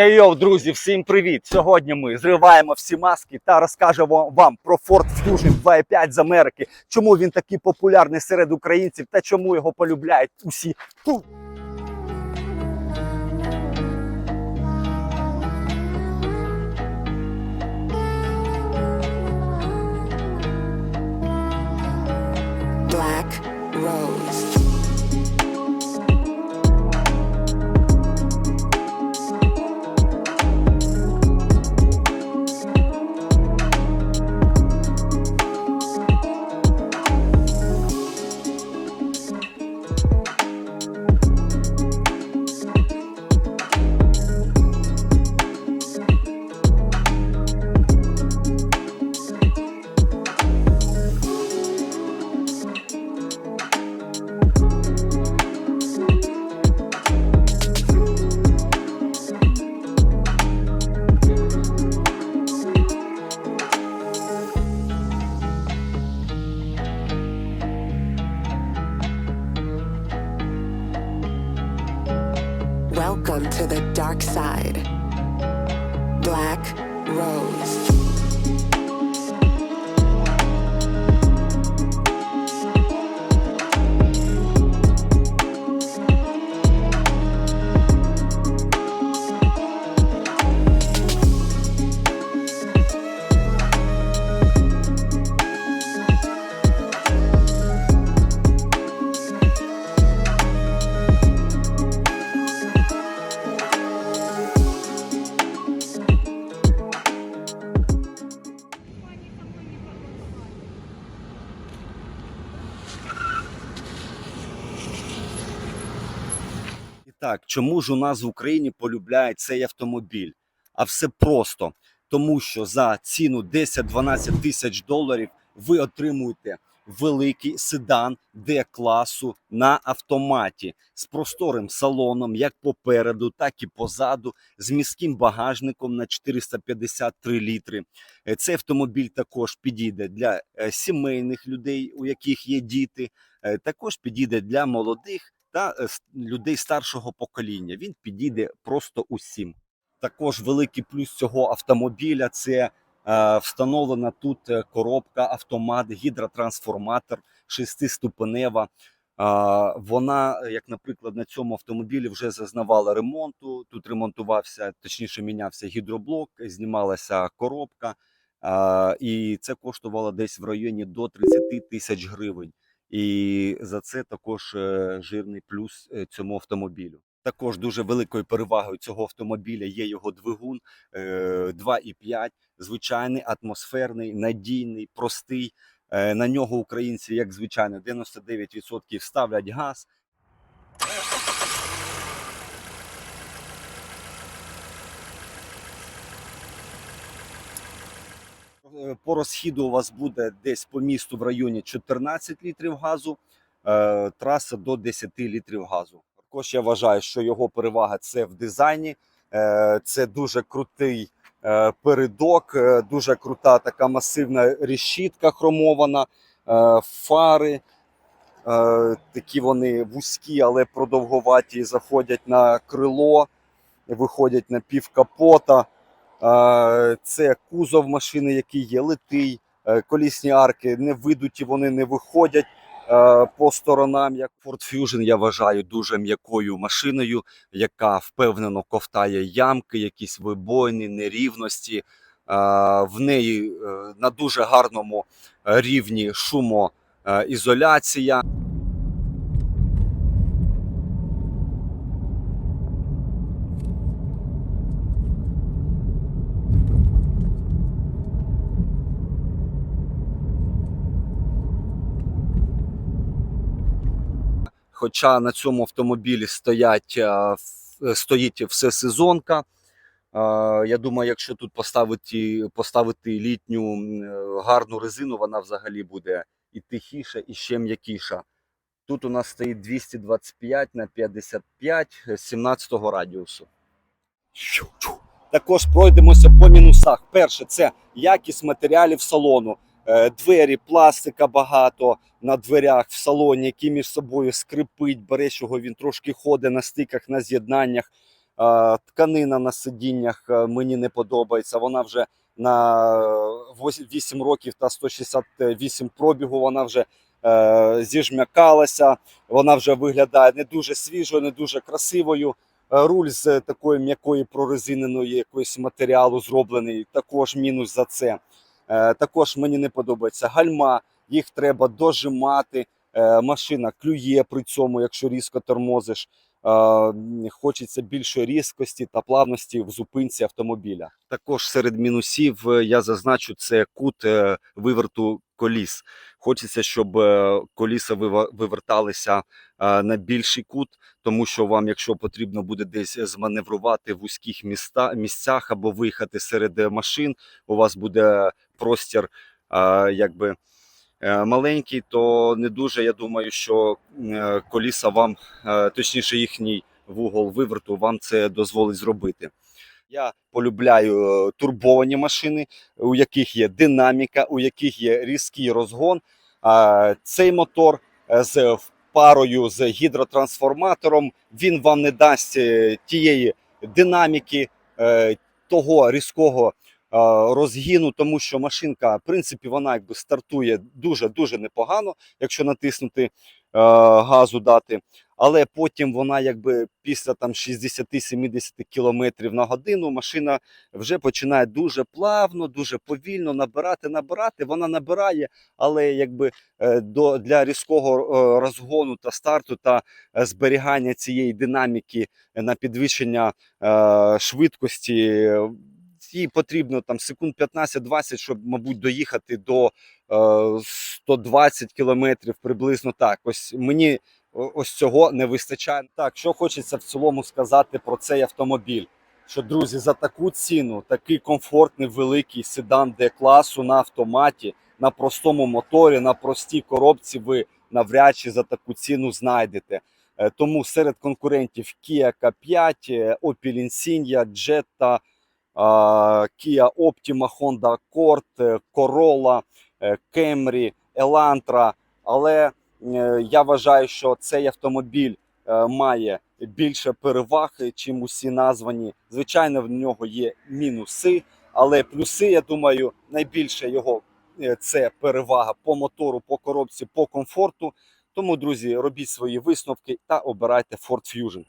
Ей йоу, друзі, всім привіт! Сьогодні ми зриваємо всі маски та розкажемо вам про Ford Fusion 2.5 з Америки, чому він такий популярний серед українців та чому його полюбляють усі. Side. Black Rose. Так, чому ж у нас в Україні полюбляють цей автомобіль? А все просто, тому що за ціну 10-12 тисяч доларів ви отримуєте великий седан Д-класу на автоматі з просторим салоном, як попереду, так і позаду, з міським багажником на 453 літри. Е, Цей автомобіль також підійде для е, сімейних людей, у яких є діти, е, також підійде для молодих та е, людей старшого покоління. Він підійде просто усім. Також великий плюс цього автомобіля це е, встановлена тут е, коробка, автомат, гідротрансформатор, шестиступенева. Вона, як, наприклад, на цьому автомобілі вже зазнавала ремонту. Тут ремонтувався, точніше, мінявся гідроблок, знімалася коробка, і це коштувало десь в районі до 30 тисяч гривень. І за це також е, жирний плюс е, цьому автомобілю. Також дуже великою перевагою цього автомобіля є його двигун е, 2,5, звичайний, атмосферний, надійний, простий. Е, На нього українці, як звичайно, 99% ставлять газ. По розхіду у вас буде десь по місту в районі 14 літрів газу, е, траса до 10 літрів газу. Також я вважаю, що його перевага це в дизайні. Е, Це дуже крутий е, передок, е, дуже крута така масивна решітка хромована, е, фари. е, Такі вони вузькі, але продовговаті, заходять на крило, виходять на пів капота. Це кузов машини, який є литий, е, колісні арки не видуті, вони не виходять е, по сторонам. Як Ford Fusion я вважаю дуже м'якою машиною, яка впевнено ковтає ямки, якісь вибойни, нерівності. Е, В неї на дуже гарному рівні шумоізоляція. Хоча на цьому автомобілі стоять, е, стоїть всесезонка. Е, Я думаю, якщо тут поставити, поставити літню е, гарну резину, вона взагалі буде і тихіша, і ще м'якіша. Тут у нас стоїть 225 на 55 17 радіусу. Також пройдемося по мінусах. Перше, це якість матеріалів салону. Е, Двері, пластика багато на дверях в салоні, які між собою скрипить, береш його, він трошки ходить на стиках, на з'єднаннях. Е, Тканина на сидіннях е, мені не подобається. Вона вже на 8 років та 168 пробігу. Вона вже зіжмякалася. Вона вже виглядає не дуже свіжою, не дуже красивою. Руль з такої м'якої прорезиненої якоїсь матеріалу зроблений. Також мінус за це. Е, Також мені не подобається гальма. Їх треба дожимати. Е, Машина клює при цьому, якщо різко тормозиш. Е, Хочеться більшої різкості та плавності в зупинці автомобіля. Також серед мінусів е, я зазначу це кут е, виверту коліс. Хочеться, щоб коліса виверталися на більший кут, тому що вам, якщо потрібно буде десь зманеврувати в вузьких місцях або виїхати серед машин, у вас буде простір якби маленький, то не дуже. Я думаю, що е, коліса вам, е, точніше, їхній вугол виверту вам це дозволить зробити. Я полюбляю е, турбовані машини, у яких є динаміка, у яких є різкий розгон. А Цей мотор е, з парою з гідротрансформатором він вам не дасть е, тієї динаміки, е, того різкого е, розгіну, тому що машинка, в принципі, вона якби стартує дуже дуже непогано, якщо натиснути газу дати. Але потім вона, якби після там 60-70 км на годину, машина вже починає дуже плавно, дуже повільно набирати, набирати. Вона набирає, але якби е, до для різкого е, розгону та старту та е, зберігання цієї динаміки на підвищення швидкості. Е, Їй потрібно там секунд 15-20, щоб, мабуть, доїхати до е, 120 кілометрів приблизно так. Ось мені ось цього не вистачає. Так, що хочеться в цілому сказати про цей автомобіль. Що, друзі, за таку ціну, такий комфортний великий седан Д-класу на автоматі, на простому моторі, на простій коробці ви навряд чи за таку ціну знайдете. Е, Тому серед конкурентів Kia K5, е, Opel Insignia, Jetta, Kia Optima, Honda Accord, е, Corolla, е, Camry, Elantra. Але е, я вважаю, що цей автомобіль має більше переваг, чим усі названі. Звичайно, в нього є мінуси, але плюси, я думаю, найбільше його це перевага по мотору, по коробці, по комфорту. Тому, друзі, робіть свої висновки та обирайте Ford Fusion.